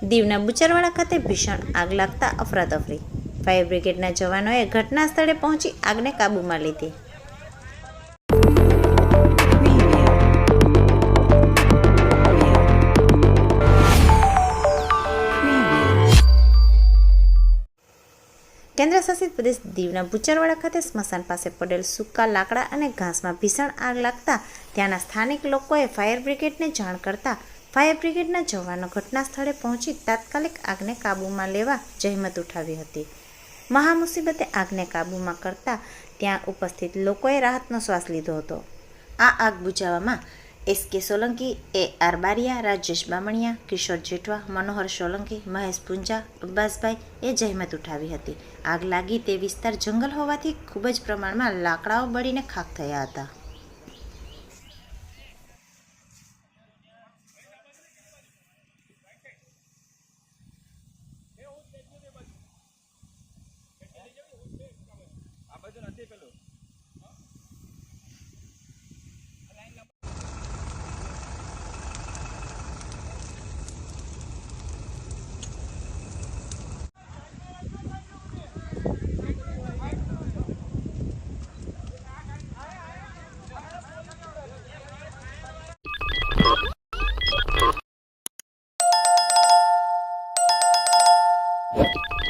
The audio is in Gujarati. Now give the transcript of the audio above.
દીવના બુચરવાડા ખાતે ભીષણ આગ લાગતા અફરાતફરી. ફાયર બ્રિગેડના જવાનોએ ઘટના સ્થળે પહોંચી આગને કાબૂમાં લીધી. કેન્દ્ર શાસિત પ્રદેશ દીવના ભૂચરવાડા ખાતે સ્મશાન પાસે પડેલ સૂકા લાકડા અને ઘાસમાં ભીષણ આગ લાગતા ત્યાંના સ્થાનિક લોકોએ ફાયર બ્રિગેડને જાણ કરતા ફાયર બ્રિગેડના જવાનો ઘટના સ્થળે પહોંચી તાત્કાલિક આગને કાબૂમાં લેવા જહેમત ઉઠાવી હતી. મહામુસીબતે આગને કાબૂમાં કરતા ત્યાં ઉપસ્થિત લોકોએ રાહતનો શ્વાસ લીધો હતો. આ આગ બુઝાવવામાં S K Solanki, A R Bariya, Rajesh Bamaniya, Kishor Jethwa, Manohar Solanki, Mahesh Punja Abbasbhai એ જહેમત ઉઠાવી હતી. આગ લાગી તે વિસ્તાર જંગલ હોવાથી ખૂબ જ પ્રમાણમાં લાકડાઓ બળીને ખાખ થયા હતા. শুনতে পেল What?